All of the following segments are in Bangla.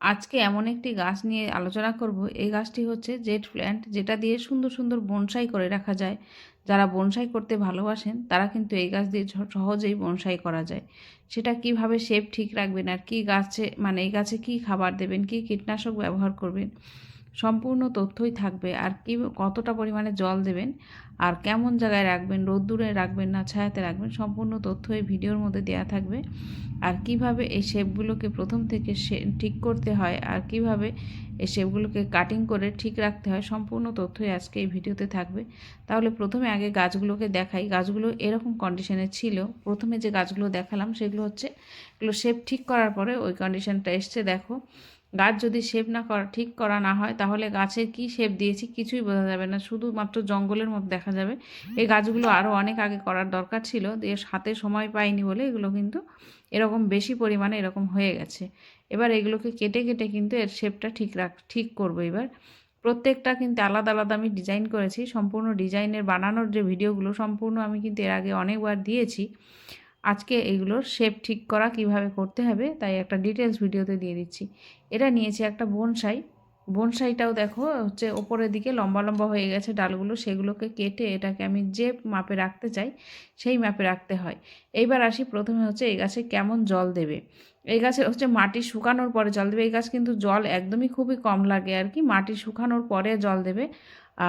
আজকে এমন একটি গাছ নিয়ে আলোচনা করব। এই গাছটি হচ্ছে জেট প্ল্যান্ট, যেটা দিয়ে সুন্দর সুন্দর বনসাই করে রাখা যায়। যারা বনসাই করতে ভালোবাসেন, তারা কিন্তু এই গাছ দিয়ে সহজেই বনসাই করা যায়। সেটা কীভাবে শেপ ঠিক রাখবেন আর কি গাছে মানে এই গাছে কি খাবার দেবেন, কি কীটনাশক ব্যবহার করবেন? সম্পূর্ণ তথ্যই থাকবে আর কি কতটা পরিমাণে জল দেবেন আর কেমন জায়গায় রাখবেন, রোদ্দুরে রাখবেন না, ছায়াতে রাখবেন, সম্পূর্ণ তথ্য এই ভিডিওর মধ্যে দেওয়া থাকবে। আর কীভাবে এই শেপগুলোকে প্রথম থেকে ঠিক করতে হয় আর কীভাবে এই শেপগুলোকে কাটিং করে ঠিক রাখতে হয় সম্পূর্ণ তথ্যই আজকে এই ভিডিওতে থাকবে। তাহলে প্রথমে আগে গাছগুলোকে দেখাই। গাছগুলো এরকম কন্ডিশনে ছিল। প্রথমে যে গাছগুলো দেখালাম সেগুলো হচ্ছে, এগুলো শেপ ঠিক করার পরে ওই কন্ডিশনটা এসছে, দেখো। গাছ যদি শেপ না করা, ঠিক করা না হয়, তাহলে গাছের কি শেপ দিয়েছি কিছুই বোঝা যাবে না। শুধুমাত্র জঙ্গলের মতো দেখা যাবে। এই গাছগুলো আরও অনেক আগে করার দরকার ছিল, দিয়ে হাতে সময় পাইনি বলে এগুলো কিন্তু এরকম বেশি পরিমাণে এরকম হয়ে গেছে। এবার এগুলোকে কেটে কেটে কিন্তু এর শেপটা ঠিক রাখ, ঠিক করব এবার। প্রত্যেকটা কিন্তু আলাদা আলাদা আমি ডিজাইন করেছি। সম্পূর্ণ ডিজাইনের বানানোর যে ভিডিওগুলো সম্পূর্ণ আমি কিন্তু এর আগে অনেকবার দিয়েছি। আজকে এগুলোর শেপ ঠিক করা কীভাবে করতে হবে, তাই একটা ডিটেলস ভিডিওতে দিয়ে দিচ্ছি। এটা নিয়েছি একটা বনসাই বনসাইটাও দেখো, হচ্ছে ওপরের দিকে লম্বা লম্বা হয়ে গেছে ডালগুলো, সেগুলোকে কেটে এটাকে আমি যে মাপে রাখতে চাই, সেই মাপে রাখতে হয়। এইবার আসি প্রথমে হচ্ছে এই গাছে কেমন জল দেবে। এই গাছে হচ্ছে মাটি শুকানোর পরে জল দেবে। এই গাছ কিন্তু জল একদমই খুবই কম লাগে আর কি, মাটি শুকানোর পরে জল দেবে।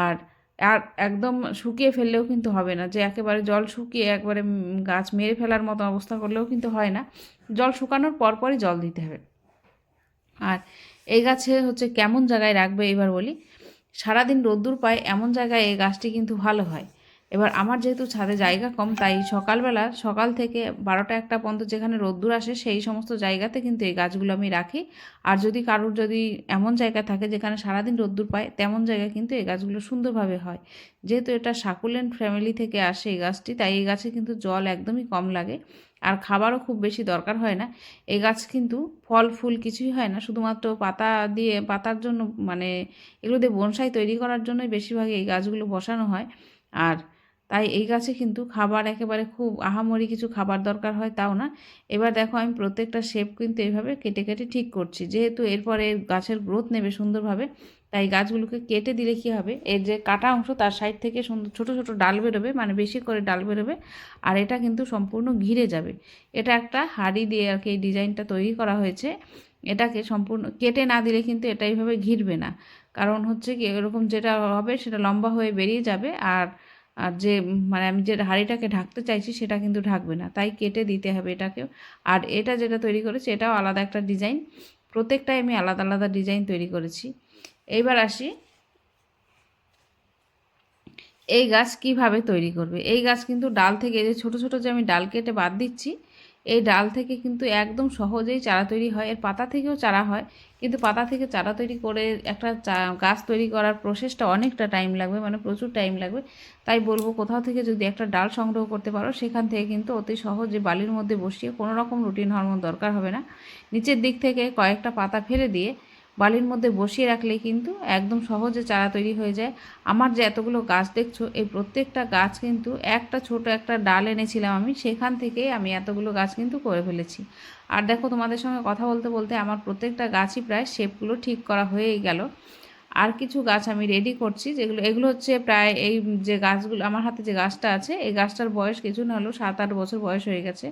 আর আর একদম শুকিয়ে ফেললেও কিন্তু হবে না। যে একেবারে জল শুকিয়ে একবারে গাছ মেরে ফেলার মতো অবস্থা করলেও কিন্তু হয় না। জল শুকানোর পরপরই জল দিতে হবে। আর এই গাছে হচ্ছে কেমন জায়গায় রাখবে এবার বলি। সারাদিন রোদ্দুর পায়, এমন জায়গায় এই গাছটি কিন্তু ভালো হয়। এবার আমার যেহেতু ছাদে জায়গা কম, তাই সকালবেলা সকাল থেকে বারোটা একটা পর্যন্ত যেখানে রোদ্দুর আসে সেই সমস্ত জায়গাতে কিন্তু এই গাছগুলো আমি রাখি। আর যদি কারোর যদি এমন জায়গা থাকে যেখানে সারাদিন রোদ্দুর পায়, তেমন জায়গায় কিন্তু এই গাছগুলো সুন্দরভাবে হয়। যেহেতু এটা সাকুলেন্ট ফ্যামিলি থেকে আসে এই গাছটি, তাই এই গাছে কিন্তু জল একদমই কম লাগে। আর খাবারও খুব বেশি দরকার হয় না। এই গাছ কিন্তু ফল, ফুল কিছুই হয় না। শুধুমাত্র পাতা দিয়ে, পাতার জন্য মানে এগুলো দিয়ে বনসাই তৈরি করার জন্যই বেশিরভাগ এই গাছগুলো বসানো হয়। আর তাই এই গাছে কিন্তু খাবার একেবারে খুব আহামরি কিছু খাবার দরকার হয় তাও না। এবার দেখো আমি প্রত্যেকটা শেপ কিন্তু এইভাবে কেটে কেটে ঠিক করছি। যেহেতু এরপরে গাছের গ্রোথ নেবে সুন্দরভাবে, তাই গাছগুলোকে কেটে দিলে কী হবে? এর যে কাটা অংশ তার সাইড থেকে সুন্দর ছোটো ছোটো ডাল বেরোবে মানে বেশি করে ডাল বেরোবে, আর এটা কিন্তু সম্পূর্ণ ঘিরে যাবে। এটা একটা হাড়ি দিয়ে আর কি এই ডিজাইনটা তৈরি করা হয়েছে। এটাকে সম্পূর্ণ কেটে না দিলে কিন্তু এটা এইভাবে ঘিরবে না। কারণ হচ্ছে কি, এরকম যেটা হবে সেটা লম্বা হয়ে বেরিয়ে যাবে, আর আর যে মানে আমি যে হাঁড়িটাকে ঢাকতে চাইছি সেটা কিন্তু ঢাকবে না, তাই কেটে দিতে হবে এটাকেও। আর এটা যেটা তৈরি করেছি এটাও আলাদা একটা ডিজাইন, প্রত্যেকটাই আমি আলাদা আলাদা ডিজাইন তৈরি করেছি। এইবার আসি, এই গাছ কীভাবে তৈরি করবে? এই গাছ কিন্তু ডাল থেকে যে ছোটো ছোটো যে আমি ডাল কেটে বাদ দিচ্ছি এই ডাল থেকে কিন্তু একদম সহজেই চারা তৈরি হয়। এর পাতা থেকেও চারা হয়, কিন্তু পাতা থেকে চারা তৈরি করে একটা গাছ তৈরি করার প্রসেসটা অনেকটা টাইম লাগবে মানে প্রচুর টাইম লাগবে। তাই বলব, কোথাও থেকে যদি একটা ডাল সংগ্রহ করতে পারো, সেখান থেকে কিন্তু অতি সহজে বালির মধ্যে বসিয়ে কোনো রকম রুটিন হরমোন দরকার হবে না। নিচের দিক থেকে কয়েকটা পাতা ফেলে দিয়ে বালির মধ্যে বসিয়ে রাখলে কিন্তু একদম সহজে চারা তৈরি হয়ে যায়। আমার যে এতগুলো গাছ দেখছ, এই প্রত্যেকটা গাছ কিন্তু একটা ছোট একটা ডাল এনেছিলাম আমি, সেখান থেকেই আমি এতগুলো গাছ কিন্তু করে ফেলেছি। আর দেখো তোমাদের সঙ্গে কথা বলতে বলতে আমার প্রত্যেকটা গাছই প্রায় শেপগুলো ঠিক করা হয়েই গেল। আর কিছু গাছ আমি রেডি করছি, যেগুলো, এগুলো হচ্ছে প্রায় এই যে গাছগুলো, আমার হাতে যে গাছটা আছে, এই গাছটার বয়স কিছু না হলেও সাত আট বছর বয়স হয়ে গেছে।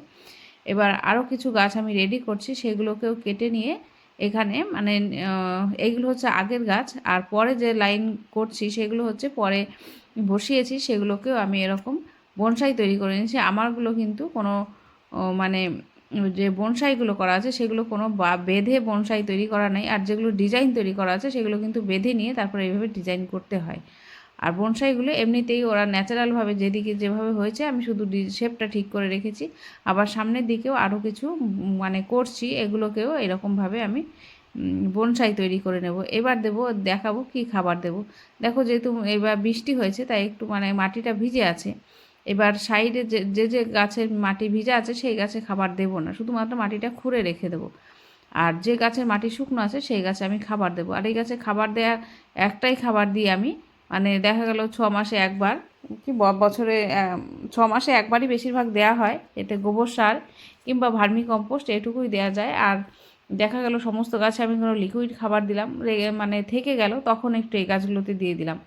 এবার আরও কিছু গাছ আমি রেডি করছি, সেগুলোকেও কেটে নিয়ে এখানে মানে এইগুলো হচ্ছে আগের গাছ। আর পরে যে লাইন করছি, সেগুলো হচ্ছে পরে বসিয়েছি, সেগুলোকেও আমি এরকম বনসাই তৈরি করে নিয়েছি। আমারগুলো কিন্তু কোনো মানে যে বনসাইগুলো করা আছে, সেগুলো কোনো বা, বেঁধে বনসাই তৈরি করা নেই। আর যেগুলো ডিজাইন তৈরি করা আছে, সেগুলো কিন্তু বেঁধে নিয়ে তারপরে এইভাবে ডিজাইন করতে হয়। আর বনসাইগুলো এমনিতেই ওরা ন্যাচারালভাবে যেদিকে যেভাবে হয়েছে, আমি শুধু শেপটা ঠিক করে রেখেছি। আবার সামনের দিকেও আরও কিছু মানে করছি, এগুলোকেও এরকমভাবে আমি বনসাই তৈরি করে নেব। এবার দেবো, দেখাবো কি খাবার দেব। দেখো যেহেতু এবার বৃষ্টি হয়েছে, তাই একটু মানে মাটিটা ভিজে আছে। এবার সাইডে যে যে যে গাছের মাটি ভিজা আছে, সেই গাছে খাবার দেব না। শুধুমাত্র মাটিটা খুঁড়ে রেখে দেবো। আর যে গাছের মাটি শুকনো আছে, সেই গাছে আমি খাবার দেবো। আর এই গাছে খাবার দেওয়ার একটাই খাবার দিই আমি মানে দেখা গেল ছ মাসে একবার। কি বছরে ছ মাসে একবারই বেশিরভাগ দেয়া হয়। এতে গোবর সার কিংবা ভার্মি কম্পোস্ট এটুকুই দেওয়া যায়। আর দেখা গেল সমস্ত গাছে আমি কোনো লিকুইড খাবার দিলাম মানে থেকে গেল, তখন একটু এই গাছগুলোতে দিয়ে দিলাম।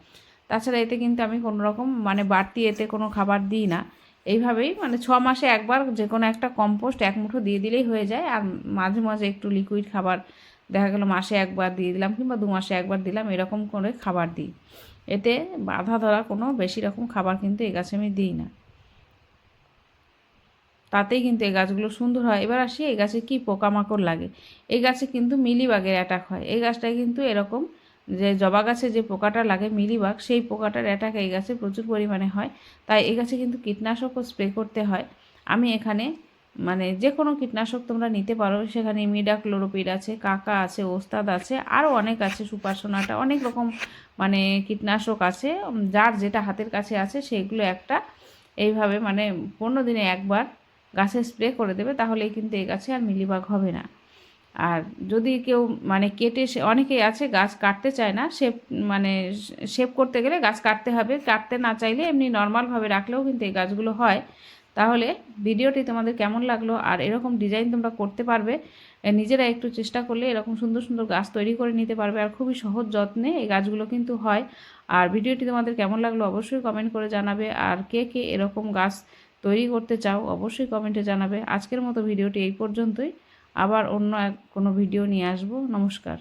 তাছাড়া এতে কিন্তু আমি কোনো রকম মানে বাড়তি এতে কোনো খাবার দিই না। এইভাবেই মানে ছ মাসে একবার যে কোনো একটা কম্পোস্ট এক মুঠো দিয়ে দিলেই হয়ে যায়। আর মাঝে মাঝে একটু লিকুইড খাবার দেখা গেলো মাসে একবার দিয়ে দিলাম কিংবা দু মাসে একবার দিলাম, এরকম করে খাবার দিই। এতে বাধা ধরা কোনো বেশি রকম খাবার কিন্তু এ গাছে আমি দিই না। তাতেই কিন্তু এই গাছগুলো সুন্দর হয়। এবার আসি এই গাছে কী পোকামাকড় লাগে। এই গাছে কিন্তু মিলিবাগের অ্যাটাক হয়। এই গাছটায় কিন্তু এরকম যে জবা গাছে যে পোকাটা লাগে মিলিবাগ, সেই পোকাটার অ্যাটাক এই গাছে প্রচুর পরিমাণে হয়। তাই এই গাছে কিন্তু কীটনাশকও স্প্রে করতে হয়। আমি এখানে মানে যে কোনো কীটনাশক তোমরা নিতে পারো। সেখানে মিডাক্লোরোপিড আছে, কাকা আছে, ওস্তাদ আছে আরও অনেক আছে সুপারসোনাটা অনেক রকম মানে কীটনাশক আছে। যার যেটা হাতের কাছে আছে, সেগুলো একটা এইভাবে মানে পনেরো দিনে একবার গাছে স্প্রে করে দেবে, তাহলেই কিন্তু এই গাছে আর মিলিবাগ হবে না। আর যদি কেউ মানে কেটে সে অনেকেই আছে গাছ কাটতে চায় না, শেপ মানে শেপ করতে গেলে গাছ কাটতে হবে। কাটতে না চাইলে এমনি নর্মালভাবে রাখলেও কিন্তু এই গাছগুলো হয়। তাহলে ভিডিওটি তোমাদের কেমন লাগল আর এরকম ডিজাইন তোমরা করতে পারবে? নিজেরা একটু চেষ্টা করলে এরকম সুন্দর সুন্দর গাছ তৈরি করে নিতে পারবে আর খুবই সহজ যত্নে এই গাছগুলো কিন্তু হয়। আর ভিডিওটি তোমাদের কেমন লাগল অবশ্যই কমেন্ট করে জানাবে। আর কে কে এরকম গাছ তৈরি করতে চাও অবশ্যই কমেন্টে জানাবে। আজকের মতো ভিডিওটি এই পর্যন্তই। আবার অন্য এক কোনো ভিডিও নিয়ে আসব। নমস্কার।